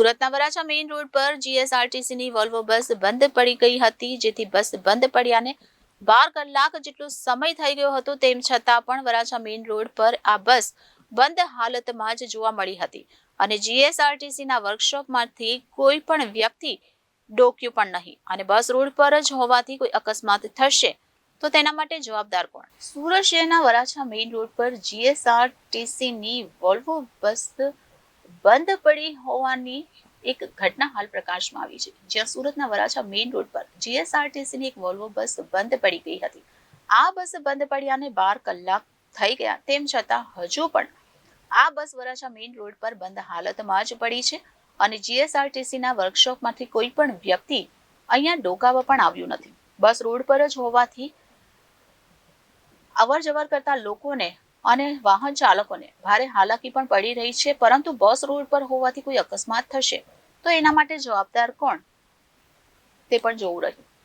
સુરતના Varachha main road પર જીએસઆરટીસીની Volvo બસ બંધ પડી ગઈ હતી, જેથી બસ બંધ પડ્યાને બાર કલાક જેટલો સમય થઈ ગયો હતો, તેમ છતાં પણ વરાછા મેઇન રોડ પર આ બસ બંધ હાલતમાં જ જોવા મળી હતી અને જીએસઆરટીસીના વર્કશોપમાંથી કોઈ પણ વ્યક્તિ ડોક્યું પણ નહીં અને બસ રોડ પર જ હોવાથી કોઈ અકસ્માત થશે, તો તેના માટે જવાબદાર કોણ? સુરત શહેરના વરાછા મેઇન રોડ પર જીએસઆરટીસીની વોલ્વો બસ બંધ પડી હોવાની એક ઘટના હાલ પ્રકાશમાં આવી છે. જ્યાં સુરતના વરાછા મેઇન રોડ પર જીએસઆરટીસીની એક વોલ્વો બસ બંધ પડી ગઈ હતી. આ બસ બંધ પડ્યાને બાર કલાક થઈ ગયા. તેમ છતાં હજુ પણ આ બસ વરાછા મેઇન રોડ પર બંધ હાલતમાં જ પડી છે અને જીએસઆરટીસીના વર્કશોપમાંથી કોઈ પણ વ્યક્તિ અહીંયા ડોકાવા પણ આવ્યું નથી. બસ રોડ પર જ હોવાથી અવર જવર કરતા લોકોને અને વાહન ચાલકોને ભારે હાલાકી પણ પડી રહી છે, પરંતુ બસ રોડ પર હોવાથી કોઈ અકસ્માત થશે. તો એના માટે જવાબદાર કોણ? તે પણ જોવું રહ્યું.